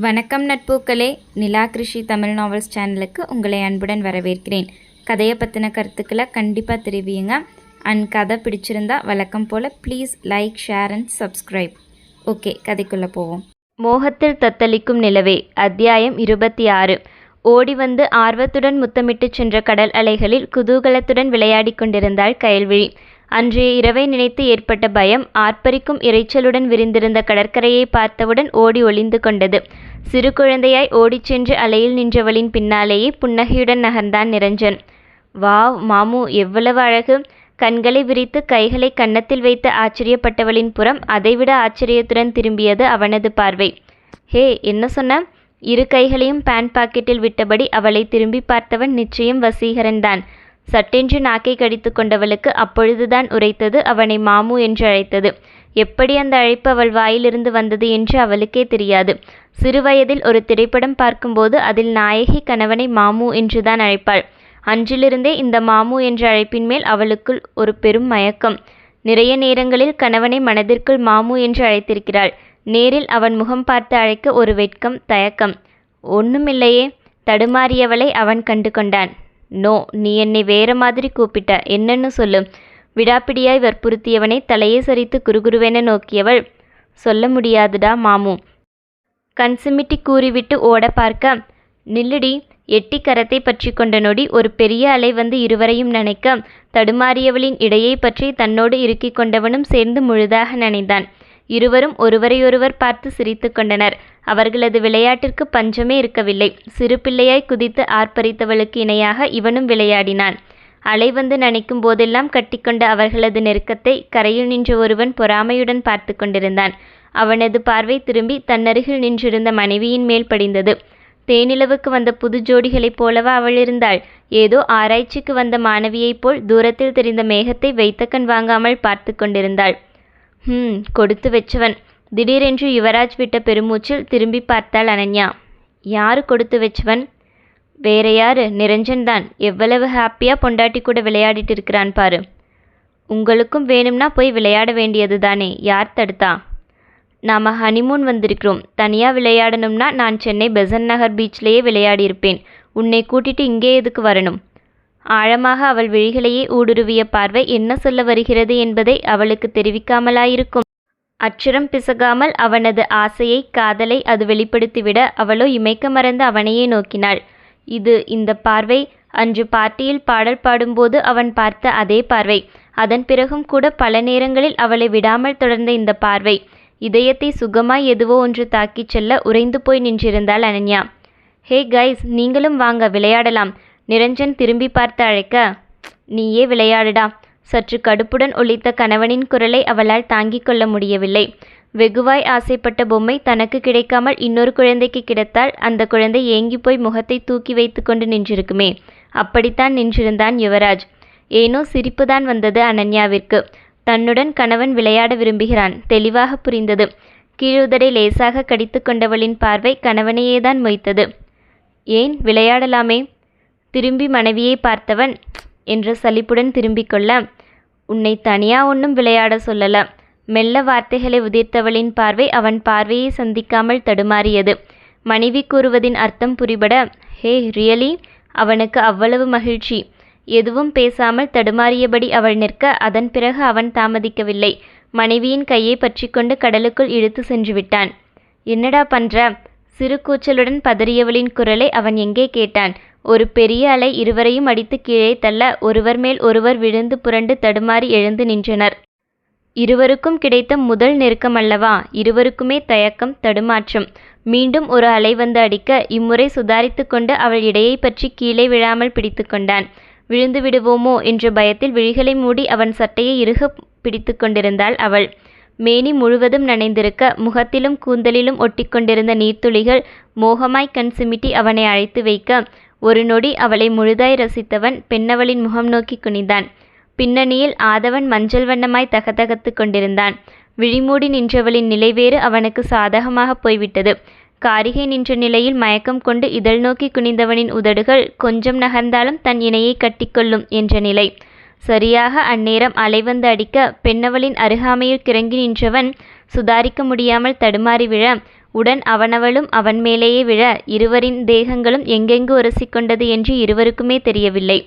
வணக்கம் நட்பூக்களே. நிலா கிருஷி தமிழ் நாவல்ஸ் சேனலுக்கு உங்களை அன்புடன் வரவேற்கிறேன். கதையை பற்றின கருத்துக்களை கண்டிப்பாக தெரிவியுங்க. அண்ட் கதை பிடிச்சிருந்தா வழக்கம் போல் please like share and subscribe okay கதைக்குள்ளே போவோம். மோகத்தில் தத்தளிக்கும் நிலவே அத்தியாயம் இருபத்தி ஆறு. ஓடி வந்து ஆர்வத்துடன் முத்தமிட்டுச் சென்ற கடல் அலைகளில் குதூகலத்துடன் விளையாடிக் கொண்டிருந்தாள் கயல்விழி. அன்றைய இரவை நினைத்து ஏற்பட்ட பயம் ஆர்ப்பரிக்கும் இரைச்சலுடன் விரிந்திருந்த கடற்கரையை பார்த்தவுடன் ஓடி ஒளிந்து கொண்டது. சிறு குழந்தையாய் ஓடிச் சென்று அலையில் நின்றவளின் பின்னாலேயே புன்னகையுடன் நகர்ந்தான் நிரஞ்சன். வாவ் மாமு எவ்வளவு அழகு! கண்களை விரித்து கைகளை கன்னத்தில் வைத்து ஆச்சரியப்பட்டவளின் புறம் அதைவிட ஆச்சரியத்துடன் திரும்பியது அவனது பார்வை. ஹே என்ன சொன்ன? இரு கைகளையும் பேண்ட் பாக்கெட்டில் விட்டபடி அவளை திரும்பி பார்த்தவன் நிச்சயம் வசீகரன்தான். சட்டென்று நாக்கை கடித்து கொண்டவளுக்கு அப்பொழுதுதான் உரைத்தது அவனை மாமு என்று அழைத்தது. எப்படி அந்த அழைப்பு அவள் வாயிலிருந்து வந்தது என்று அவளுக்கே தெரியாது. சிறுவயதில் ஒரு திரைப்படம் பார்க்கும்போது அதில் நாயகி கணவனை மாமு என்றுதான் அழைப்பாள். அன்றிலிருந்தே இந்த மாமு என்ற அழைப்பின் மேல் அவளுக்குள் ஒரு பெரும் மயக்கம். நிறைய நேரங்களில் கணவனை மனதிற்குள் மாமு என்று அழைத்திருக்கிறாள். நேரில் அவன் முகம் பார்த்து அழைக்க ஒரு வெட்கம் தயக்கம். ஒண்ணுமில்லையே தடுமாறியவளை அவன் கண்டு கொண்டான் நோ நீ என்னை வேற மாதிரி கூப்பிட்ட. என்னன்னு சொல்லு. விடாப்பிடியாய் வற்புறுத்தியவனை தலையை சரித்து குறுகுருவென நோக்கியவள் சொல்ல முடியாதுடா மாமு கண் சிமிட்டி கூறிவிட்டு ஓட பார்க்க நில்லுடி எட்டி கரத்தை பற்றி கொண்ட நொடி ஒரு பெரிய அலை வந்து இருவரையும் நனைக்க தடுமாறியவளின் இடையை பற்றி தன்னோடு இறுக்கிக் கொண்டவனும் சேர்ந்து முழுதாக நனைந்தான். இருவரும் ஒருவரையொருவர் பார்த்து சிரித்து கொண்டனர். அவர்களது விளையாட்டிற்கு பஞ்சமே இருக்கவில்லை. சிறு பிள்ளையாய் குதித்து ஆர்ப்பரித்தவளுக்கு இணையாக இவனும் விளையாடினான். அலை வந்து நனைக்கும் போதெல்லாம் கட்டிக்கொண்ட அவர்களது நெருக்கத்தை கரையில் நின்ற ஒருவன் பொறாமையுடன் பார்த்து கொண்டிருந்தான். அவனது பார்வை திரும்பி தன்னருகில் நின்றிருந்த மனைவியின் மேல் படிந்தது. தேனிலவுக்கு வந்த புது ஜோடிகளைப் போலவா அவள் இருந்தாள்? ஏதோ ஆராய்ச்சிக்கு வந்த மாணவியைப் போல் தூரத்தில் தெரிந்த மேகத்தை வைத்த கண் வாங்காமல் பார்த்து கொண்டிருந்தாள். ஹம் கொடுத்து வச்சவன். திடீரென்று யுவராஜ் விட்ட பெருமூச்சில் திரும்பி பார்த்தாள் அனன்யா. யாரு கொடுத்து வச்சவன்? வேற யாரு? நிரஞ்சன் தான். எவ்வளவு ஹாப்பியாக பொண்டாட்டி கூட விளையாடிட்டு இருக்கிறான் பாரு. உங்களுக்கும் வேணும்னா போய் விளையாட வேண்டியது தானே. யார் தடுத்தா? நாம் ஹனிமூன் வந்திருக்கிறோம். தனியாக விளையாடணும்னா நான் சென்னை பெசன் நகர் பீச்லேயே விளையாடியிருப்பேன் உன்னை கூட்டிட்டு இங்கே எதுக்கு வரணும்? ஆழமாக அவள் விழிகளையே ஊடுருவிய பார்வை என்ன சொல்ல வருகிறது என்பதை அவளுக்கு தெரிவிக்காமலாயிருக்கும். அச்சுரம் பிசகாமல் அவனது ஆசையை காதலை அது வெளிப்படுத்திவிட அவளோ இமைக்க மறந்து அவனையே நோக்கினாள். இது இந்த பார்வை. அன்று பார்ட்டியில் பாடல் பாடும்போது அவன் பார்த்த அதே பார்வை. அதன் பிறகும் கூட பல நேரங்களில் அவளை விடாமல் தொடர்ந்த இந்த பார்வை. இதயத்தை சுகமாய் எதுவோ ஒன்று தாக்கிச் செல்ல உறைந்து போய் நின்றிருந்தாள் அனன்யா. ஹே கைஸ் நீங்களும் வாங்க விளையாடலாம். நிரஞ்சன் திரும்பி பார்த்து அழைக்க நீயே விளையாடுடா. சற்று கடுப்புடன் ஒழித்த கணவனின் குரலை அவளால் தாங்கிக் கொள்ள முடியவில்லை. வெகுவாய் ஆசைப்பட்ட பொம்மை தனக்கு கிடைக்காமல் இன்னொரு குழந்தைக்கு கிடைத்தால் அந்த குழந்தை ஏங்கி போய் முகத்தை தூக்கி வைத்து கொண்டு நின்றிருக்குமே. அப்படித்தான் நின்றிருந்தான் யுவராஜ். ஏனோ சிரிப்புதான் வந்தது அனன்யாவிற்கு. தன்னுடன் கணவன் விளையாட விரும்புகிறான். தெளிவாக புரிந்தது. கீழுதடை லேசாக கடித்து கொண்டவளின் பார்வை கணவனையேதான் மொய்த்தது. ஏன்? விளையாடலாமே. திரும்பி மனைவியை பார்த்தவன் என்ற சலிப்புடன் திரும்பிக் கொள்ள உன்னை தனியா ஒன்றும் விளையாட சொல்லல. மெல்ல வார்த்தைகளை உதிர்த்தவளின் பார்வை அவன் பார்வையை சந்திக்காமல் தடுமாறியது. மனைவி கூறுவதின் அர்த்தம் புரிபட ஹே ரியலி? அவனுக்கு அவ்வளவு மகிழ்ச்சி. எதுவும் பேசாமல் தடுமாறியபடி அவள் நிற்க அதன் பிறகு அவன் தாமதிக்கவில்லை. மனைவியின் கையை பற்றிக்கொண்டு கடலுக்குள் இழுத்து சென்று விட்டான் என்னடா பண்ற? சிறு கூச்சலுடன் பதறியவளின் குரலை அவன் எங்கே கேட்டான்? ஒரு பெரிய அலை இருவரையும் அடித்து கீழே தள்ள ஒருவர் மேல் ஒருவர் விழுந்து புரண்டு தடுமாறி எழுந்து நின்றனர். இருவருக்கும் கிடைத்த முதல் நெருக்கம் அல்லவா? இருவருக்குமே தயக்கம் தடுமாற்றம். மீண்டும் ஒரு அலை வந்து அடிக்க இம்முறை சுதாரித்து கொண்டு அவள் இடையை பற்றி கீழே விழாமல் பிடித்து கொண்டான். விழுந்து விடுவோமோ? என்ற பயத்தில் விழிகளை மூடி அவன் சட்டையை இறுக பிடித்து கொண்டிருந்தாள் அவள். மேனி முழுவதும் நனைந்திருக்க முகத்திலும் கூந்தலிலும் ஒட்டிக்கொண்டிருந்த நீர்த்துளிகள் மோகமாய் கண் சிமிட்டி அவனை அழைத்து வைக்க ஒரு நொடி அவளை முழுதாய் ரசித்தவன் பெண்ணவளின் முகம் நோக்கி குனிந்தான். பின்னணியில் ஆதவன் மஞ்சள் வண்ணமாய் தகதகத்து கொண்டிருந்தான். விழிமூடி நின்றவளின் நிலைவேறு அவனுக்கு சாதகமாக போய்விட்டது. காரிகை நின்ற நிலையில் மயக்கம் கொண்டு இதழ் நோக்கி குனிந்தவனின் உதடுகள் கொஞ்சம் நகர்ந்தாலும் தன் இணையை கட்டிக்கொள்ளும் என்ற நிலை. சரியாக அந்நேரம் அலைவந்து அடிக்க பெண்ணவளின் அருகாமையில் கிறங்கி நின்றவன் சுதாரிக்க முடியாமல் தடுமாறி விழ உடன் அவனவளும் அவன் மேலேயே விழ இருவரின் தேகங்களும் எங்கெங்கு உரசிக்கொண்டது என்று இருவருக்குமே தெரியவில்லை.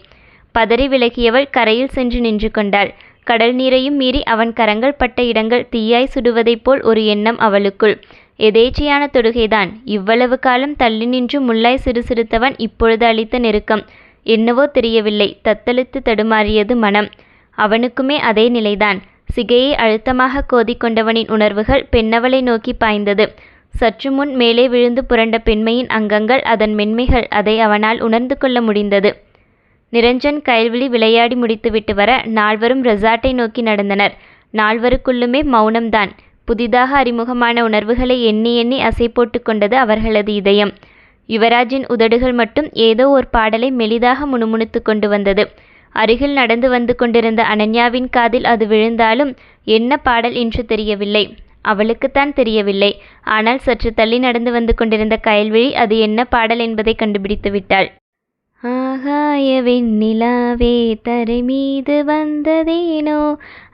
பதறி விலகியவள் கரையில் சென்று நின்று கொண்டாள். கடல் நீரையும் மீறி அவன் கரங்கள் பட்ட இடங்கள் தீயாய் சுடுவதைப் போல் ஒரு எண்ணம் அவளுக்குள். எதேச்சியான தொடுகைதான். இவ்வளவு காலம் தள்ளி நின்று முள்ளாய் சிறுசிறுத்தவன் இப்பொழுது அளித்த நெருக்கம். என்னவோ தெரியவில்லை. தத்தளித்து தடுமாறியது மனம். அவனுக்குமே அதே நிலைதான். சிகையை அழுத்தமாக கோதிக்கொண்டவனின் உணர்வுகள் பெண்ணவளை நோக்கி பாய்ந்தது. சற்று முன் மேலே விழுந்து புரண்ட பெண்மையின் அங்கங்கள் அதன் மென்மைகள் அதை அவனால் உணர்ந்து கொள்ள முடிந்தது. நிரஞ்சன் கயல்விழி விளையாடி முடித்துவிட்டு வர நால்வரும் ரெசார்ட்டை நோக்கி நடந்தனர். நால்வருக்குள்ளுமே மௌனம்தான். புதிதாக அறிமுகமான உணர்வுகளை எண்ணி எண்ணி அசை போட்டு கொண்டது அவர்களது இதயம். யுவராஜின் உதடுகள் மட்டும் ஏதோ ஒரு பாடலை மெலிதாக முணுமுணுத்து கொண்டு வந்தது. அருகில் நடந்து வந்து கொண்டிருந்த அனன்யாவின் காதில் அது விழுந்தாலும் என்ன பாடல் என்று தெரியவில்லை. அவளுக்குத்தான் தெரியவில்லை. ஆனால் சற்று தள்ளி நடந்து வந்து கொண்டிருந்த கயல்விழி அது என்ன பாடல் என்பதை கண்டுபிடித்து விட்டாள். ஆகாய வெண்ணிலாவே தரை மீது வந்ததேனோ?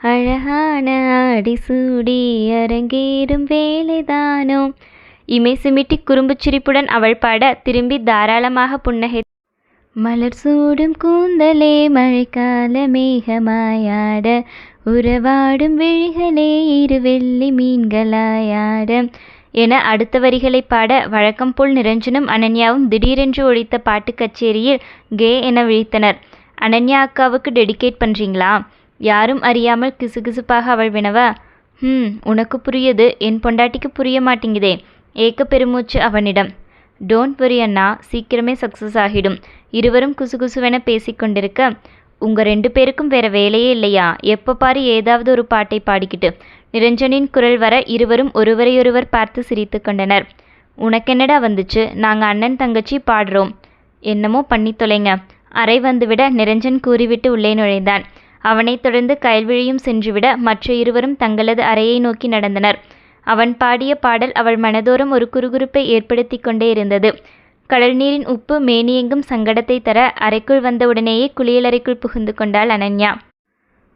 அழகான ஆடி சூடி அரங்கேறும் வேலைதானோ? இமை சிமிட்டி குறும்புச் சிரிப்புடன் அவள் பாட திரும்பி தாராளமாக புன்னகை மலர் சூடும் கூந்தலே மழைக்கால மேகமாயாட உறவாடும் விழிகளே இரு வெள்ளி மீன்களாயாட என அடுத்த வரிகளை பாட வழக்கம் போல் நிரஞ்சனும் அனன்யாவும் திடீரென்று ஒழித்த பாட்டு கச்சேரியில் கே என விழித்தனர். அனன்யா அக்காவுக்கு டெடிகேட் பண்ணுறீங்களா யாரும் அறியாமல் கிசுகிசுப்பாக அவள் வினவ ம் உனக்கு புரியுது. என் பொண்டாட்டிக்கு புரிய மாட்டேங்குதே. ஏக்க பெருமூச்சு அவனிடம். டோன்ட் வரி அண்ணா சீக்கிரமே சக்ஸஸ் ஆகிடும். இருவரும் குசுகுசுவென பேசிக்கொண்டிருக்க உங்க ரெண்டு பேருக்கும் வேற வேலையே இல்லையா? எப்போ பாரு ஏதாவது ஒரு பாட்டை பாடிக்கிட்டு. நிரஞ்சனின் குரல் வர இருவரும் ஒருவரையொருவர் பார்த்து சிரித்து கொண்டனர். உனக்கென்னடா வந்துச்சு? நாங்கள் அண்ணன் தங்கச்சி பாடுறோம். என்னமோ பண்ணி தொலைங்க. அறை வந்துவிட நிரஞ்சன் கூறிவிட்டு உள்ளே நுழைந்தான். அவனைத் தொடர்ந்து கயல்விழியும் சென்றுவிட மற்ற இருவரும் தங்களது அறையை நோக்கி நடந்தனர். அவன் பாடிய பாடல் அவள் மனதோறும் ஒரு குறுகுறுப்பை ஏற்படுத்தி கொண்டே இருந்தது. கடல் நீரின் உப்பு மேனியெங்கும் சங்கடத்தை தர அறைக்குள் வந்தவுடனேயே குளியலறைக்குள் புகுந்து கொண்டாள் அனன்யா.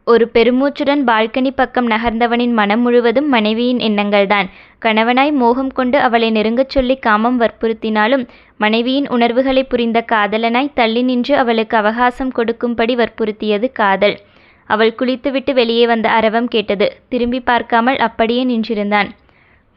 ஒரு பெருமூச்சுடன் பால்கனி பக்கம் நகர்ந்தவனின் மனம் முழுவதும் மனைவியின் எண்ணங்கள்தான். கணவனாய் மோகம் கொண்டு அவளை நெருங்கச் சொல்லி காமம் வற்புறுத்தினாலும் மனைவியின் உணர்வுகளை புரிந்த காதலனாய் தள்ளி நின்று அவளுக்கு அவகாசம் கொடுக்கும்படி வற்புறுத்தியது காதல். அவள் குளித்துவிட்டு வெளியே வந்த அரவம் கேட்டது. திரும்பி பார்க்காமல் அப்படியே நின்றிருந்தான்.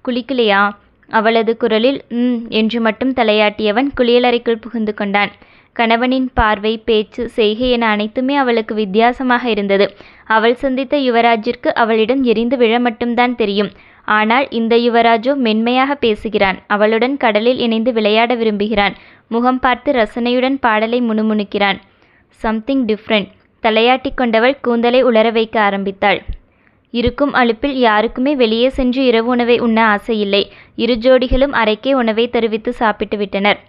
குளிக்கலையா? அவளது குரலில் ம் என்று மட்டும் தலையாட்டியவன் குளியலறைக்குள் புகுந்து கொண்டான். கணவனின் பார்வை பேச்சு செய்கை என அனைத்துமே அவளுக்கு வித்தியாசமாக இருந்தது. அவள் சந்தித்த யுவராஜிற்கு அவளிடம் எரிந்து விழ மட்டும்தான் தெரியும். ஆனால் இந்த யுவராஜோ மென்மையாக பேசுகிறான். அவளுடன் கடலில் இணைந்து விளையாட விரும்புகிறான். முகம் பார்த்து ரசனையுடன் பாடலை முணுமுணுக்கிறான். Something different. தலையாட்டி கொண்டவள் கூந்தலை உலர வைக்க ஆரம்பித்தாள். இருக்கும் அலுப்பில் யாருக்குமே வெளியே சென்று இரவு உணவை உண்ண ஆசையில்லை. இரு ஜோடிகளும் அறைக்கே உணவை தருவித்து சாப்பிட்டு விட்டனர்.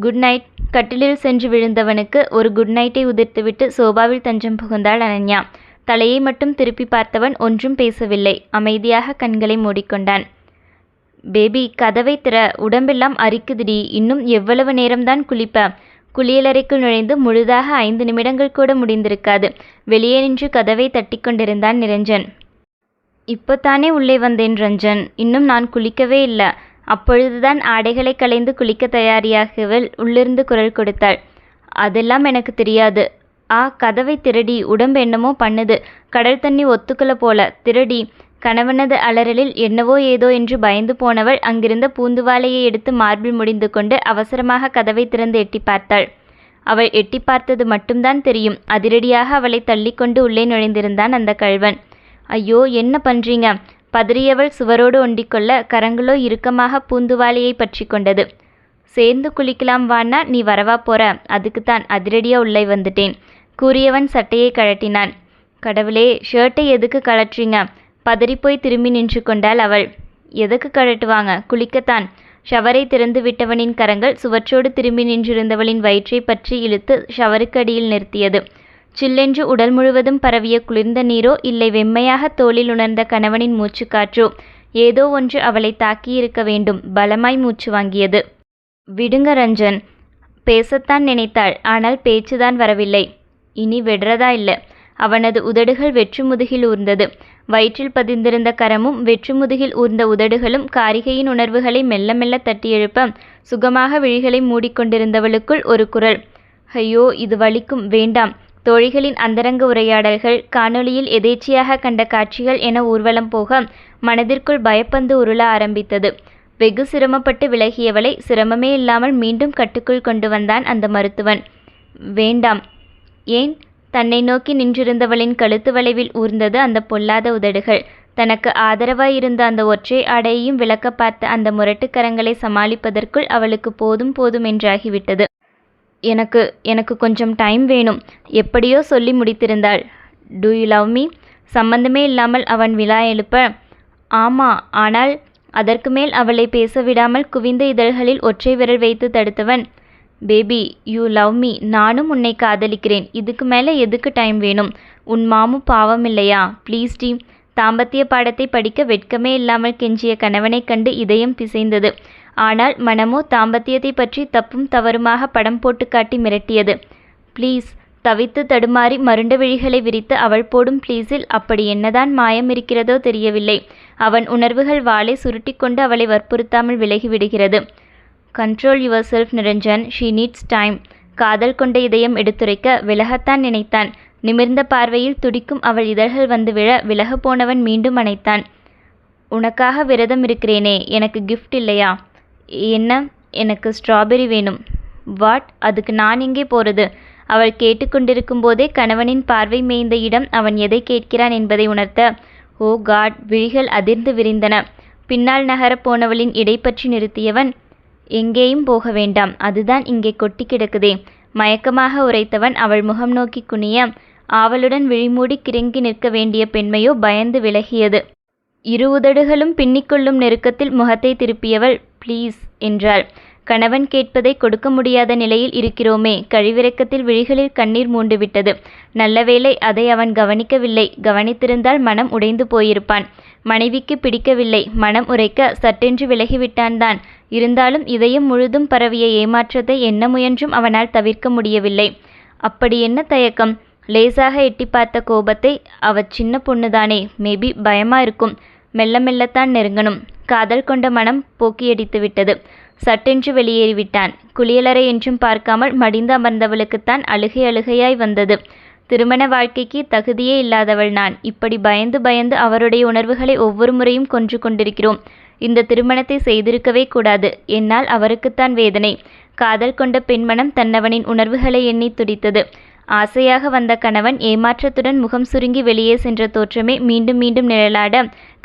Good night. கட்டிலில் சென்று விழுந்தவனுக்கு ஒரு குட் நைட்டை உதிர்த்துவிட்டு சோபாவில் தஞ்சம் புகுந்தாள் அனன்யா. தலையை மட்டும் திருப்பி பார்த்தவன் ஒன்றும் பேசவில்லை. அமைதியாக கண்களை மூடிக்கொண்டான். பேபி கதவை திற. உடம்பெல்லாம் அரிக்குதிடி. இன்னும் எவ்வளவு நேரம்தான் குளிப்ப? குளியலறைக்குள் நுழைந்து முழுதாக ஐந்து நிமிடங்கள் கூட முடிந்திருக்காது. வெளியே நின்று கதவை தட்டி கொண்டிருந்தான் நிரஞ்சன். இப்போத்தானே உள்ளே வந்தேன் ரஞ்சன். இன்னும் நான் குளிக்கவே இல்லை. அப்பொழுதுதான் ஆடைகளை களைந்து குளிக்க தயாரியாகவள் உள்ளிருந்து குரல் கொடுத்தாள். அதெல்லாம் எனக்கு தெரியாது. ஆ கதவை திருடி உடம்பு என்னமோ பண்ணுது. கடல் தண்ணி ஒத்துக்கல போல. திருடி. கணவனது அலறலில் என்னவோ ஏதோ என்று பயந்து போனவள் அங்கிருந்த பூந்துவாலையை எடுத்து மார்பில் முடிந்து கொண்டு அவசரமாக கதவை திறந்து எட்டி பார்த்தாள். அவள் எட்டி பார்த்தது மட்டும்தான் தெரியும். அதிரடியாக அவளை தள்ளிக்கொண்டு உள்ளே நுழைந்திருந்தான் அந்த கள்வன். ஐயோ என்ன பண்றீங்க? பதறியவள் சுவரோடு ஒண்டிக்கொள்ள கரங்களோ இறுக்கமாக பூந்துவாலியை பற்றி கொண்டது. சேர்ந்து குளிக்கலாம் வான்னா நீ வரவா போற? அதுக்குத்தான் அதிரடியா உள்ளே வந்துட்டேன். கூறியவன் சட்டையை கழட்டினான். கடவுளே ஷர்ட்டை எதுக்கு கழற்றீங்க? பதறிப்போய் திரும்பி நின்று கொண்டாள் அவள். எதுக்கு கழட்டுவாங்க? குளிக்கத்தான். ஷவரை திறந்து விட்டவனின் கரங்கள் சுவற்றோடு திரும்பி நின்றிருந்தவளின் வயிற்றை பற்றி இழுத்து ஷவருக்கு அடியில் நிறுத்தியது. சில்லென்று உடல் முழுவதும் பரவிய குளிர்ந்த நீரோ இல்லை வெம்மையாக தோளில் உணர்ந்த கணவனின் மூச்சுக்காற்றோ? ஏதோ ஒன்று அவளை தாக்கியிருக்க வேண்டும். பலமாய் மூச்சு வாங்கியது. விடுங்க ரஞ்சன். பேசத்தான் நினைத்தாள். ஆனால் பேச்சுதான் வரவில்லை. இனி விடுறதா இல்லை. அவனது உதடுகள் வெற்று முதுகில் ஊர்ந்தது. வயிற்றில் பதிந்திருந்த கரமும் வெற்றுமுதுகில் ஊர்ந்த உதடுகளும் காரிகையின் உணர்வுகளை மெல்ல மெல்ல தட்டி எழுப்ப சுகமாக விழிகளை மூடிக்கொண்டிருந்தவளுக்குள் ஒரு குரல். ஐயோ இது வலிக்கும். வேண்டாம். தோழிகளின் அந்தரங்க உரையாடல்கள் காணொளியில் எதேச்சியாக கண்ட காட்சிகள் என ஊர்வலம் போக மனதிற்குள் பயப்பந்து உருள ஆரம்பித்தது. வெகு சிரமப்பட்டு விலகியவளை சிரமமே இல்லாமல் மீண்டும் கட்டுக்குள் கொண்டு வந்தான் அந்த மருத்துவன். வேண்டாம். ஏன்? தன்னை நோக்கி நின்றிருந்தவளின் கழுத்து வளைவில் ஊர்ந்தது அந்த பொல்லாத உதடுகள். தனக்கு ஆதரவாயிருந்த அந்த ஒற்றை ஆடையையும் விளக்க பார்த்த அந்த முரட்டுக்கரங்களை சமாளிப்பதற்குள் அவளுக்கு போதும் போதும் என்றாகிவிட்டது. எனக்கு எனக்கு கொஞ்சம் டைம் வேணும். எப்படியோ சொல்லி முடித்திருந்தாள். டு யூ லவ் மீ சம்பந்தமே இல்லாமல் அவன் விழா எழுப்ப ஆமா ஆனால் அதற்கு மேல் அவளை பேச விடாமல் குவிந்த இதழ்களில் ஒற்றை விரல் வைத்து தடுத்தவன் பேபி யூ லவ் மீ நானும் உன்னை காதலிக்கிறேன். இதுக்கு மேலே எதுக்கு டைம் வேணும்? உன் மாமு பாவம் இல்லையா? ப்ளீஸ் டி. தாம்பத்திய பாடத்தை படிக்க வெட்கமே இல்லாமல் கெஞ்சிய கணவனைக் கண்டு இதயம் பிசைந்தது. ஆனால் மனமோ தாம்பத்தியத்தை பற்றி தப்பும் தவறுமாக படம் போட்டு காட்டி மிரட்டியது. ப்ளீஸ் தவித்து தடுமாறி மருண்ட விழிகளை விரித்து அவள் போடும் ப்ளீஸில் அப்படி என்னதான் மாயம் இருக்கிறதோ தெரியவில்லை. அவன் உணர்வுகள் வாளை சுருட்டிக்கொண்டு அவளை வற்புறுத்தாமல் விலகிவிடுகிறது control yourself Niranjan she needs time. காதல் கொண்ட இதயம் எடுத்துரைக்க விலகத்தான் நினைத்தான். நிமிர்ந்த பார்வையில் துடிக்கும் அவள் இதழ்கள் வந்து விழ விலக போனவன் மீண்டும் அணைத்தான். உனக்காக விரதம் இருக்கிறேனே எனக்கு கிஃப்ட் இல்லையா? என்ன? எனக்கு ஸ்ட்ராபெரி வேணும். வாட் அதுக்கு நான் எங்கே போகிறது அவள் கேட்டுக்கொண்டிருக்கும் போதே கணவனின் பார்வை மேய்ந்த இடம் அவன் எதை கேட்கிறான் என்பதை உணர்த்த ஓ காட் விழிகள் அதிர்ந்து விரிந்தன. பின்னால் நகரப் போனவளின் இடை பற்றி நிறுத்தியவன் எங்கேயும் போக வேண்டாம். அதுதான் இங்கே கொட்டி கிடக்குதே. மயக்கமாக உரைத்தவன் அவள் முகம் நோக்கி குனிய ஆவலுடன் விழிமூடி கிறங்கி நிற்க வேண்டிய பெண்மையோ பயந்து விலகியது. இரு உதடுகளும் பின்னிக்கொள்ளும் நெருக்கத்தில் முகத்தை திருப்பியவள் ப்ளீஸ் என்றாள். கணவன் கேட்பதை கொடுக்க முடியாத நிலையில் இருக்கிறோமே. கழிவிறக்கத்தில் விழிகளில் கண்ணீர் மூண்டுவிட்டது. நல்லவேளை அதை அவன் கவனிக்கவில்லை. கவனித்திருந்தால் மனம் உடைந்து போயிருப்பான். மனைவிக்கு பிடிக்கவில்லை. மனம் உரைக்க சட்டென்று விலகிவிட்டான் தான். இருந்தாலும் இதயம் முழுதும் பரவிய ஏமாற்றத்தை என்ன முயன்றும் அவனால் தவிர்க்க முடியவில்லை. அப்படி என்ன தயக்கம்? லேசாக எட்டி பார்த்த கோபத்தை அவ சின்ன பொண்ணுதானே. மேபி பயமா இருக்கும். மெல்ல மெல்லத்தான் நெருங்கணும். காதல் கொண்ட மனம் போக்கியடித்து விட்டது. சட்டென்று வெளியேறிவிட்டான். குளியலறை என்றும் பார்க்காமல் மடிந்து அமர்ந்தவளுக்குத்தான் அழுகை அழுகையாய் வந்தது. திருமண வாழ்க்கைக்கு தகுதியே இல்லாதவள் நான். இப்படி பயந்து பயந்து அவருடைய உணர்வுகளை ஒவ்வொரு முறையும் கொன்று கொண்டிருக்கிறோம். இந்த திருமணத்தை செய்திருக்கவே கூடாது. என்னால் அவருக்குத்தான் வேதனை. காதல் கொண்ட பெண்மனம் தன்னவனின் உணர்வுகளை எண்ணி துடித்தது. ஆசையாக வந்த கணவன் ஏமாற்றத்துடன் முகம் சுருங்கி வெளியே சென்ற தோற்றமே மீண்டும் மீண்டும் நிழலாட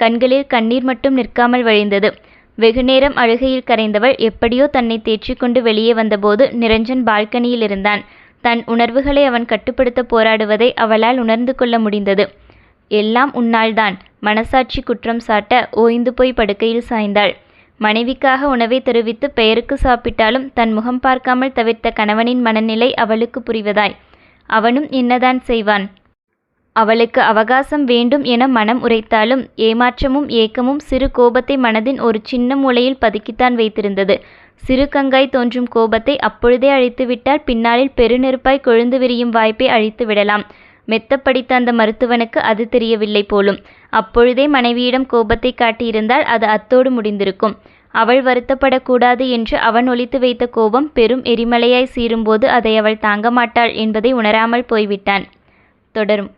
கண்களில் கண்ணீர் மட்டும் நிற்காமல் வழிந்தது. வெகுநேரம் அழுகையில் கரைந்தவள் எப்படியோ தன்னை தேற்றிக்கொண்டு வெளியே வந்தபோது நிரஞ்சன் பால்கனியில் இருந்தான். தன் உணர்வுகளை அவன் கட்டுப்படுத்த போராடுவதை அவளால் உணர்ந்து கொள்ள முடிந்தது. எல்லாம் உன்னால்தான். மனசாட்சி குற்றம் சாட்ட ஓய்ந்து போய் படுக்கையில் சாய்ந்தாள். மனைவிக்காக உணவை தெரிவித்து பெயருக்கு சாப்பிட்டாலும் தன் முகம் பார்க்காமல் தவிர்த்த கணவனின் மனநிலை அவளுக்கு புரிவதாய். அவனும் என்னதான் செய்வான்? அவளுக்கு அவகாசம் வேண்டும் என மனம் உரைத்தாலும் ஏமாற்றமும் ஏக்கமும் சிறு கோபத்தை மனதின் ஒரு சின்ன மூலையில் பதுக்கித்தான் வைத்திருந்தது. சிறு கங்காய் தோன்றும் கோபத்தை அப்பொழுதே அழித்துவிட்டால் பின்னாளில் பெருநெருப்பாய் கொழுந்து விரியும் வாய்ப்பை அழித்து விடலாம். மெத்த படித்த அந்த மருத்துவனுக்கு அது தெரியவில்லை போலும். அப்பொழுதே மனைவியிடம் கோபத்தை காட்டியிருந்தால் அது அத்தோடு முடிந்திருக்கும். அவள் வருத்தப்படக்கூடாது என்று அவன் ஒழித்து வைத்த கோபம் பெரும் எரிமலையாய் சீரும்போது அதை அவள் தாங்க மாட்டாள் என்பதை உணராமல் போய்விட்டான். தொடரும்.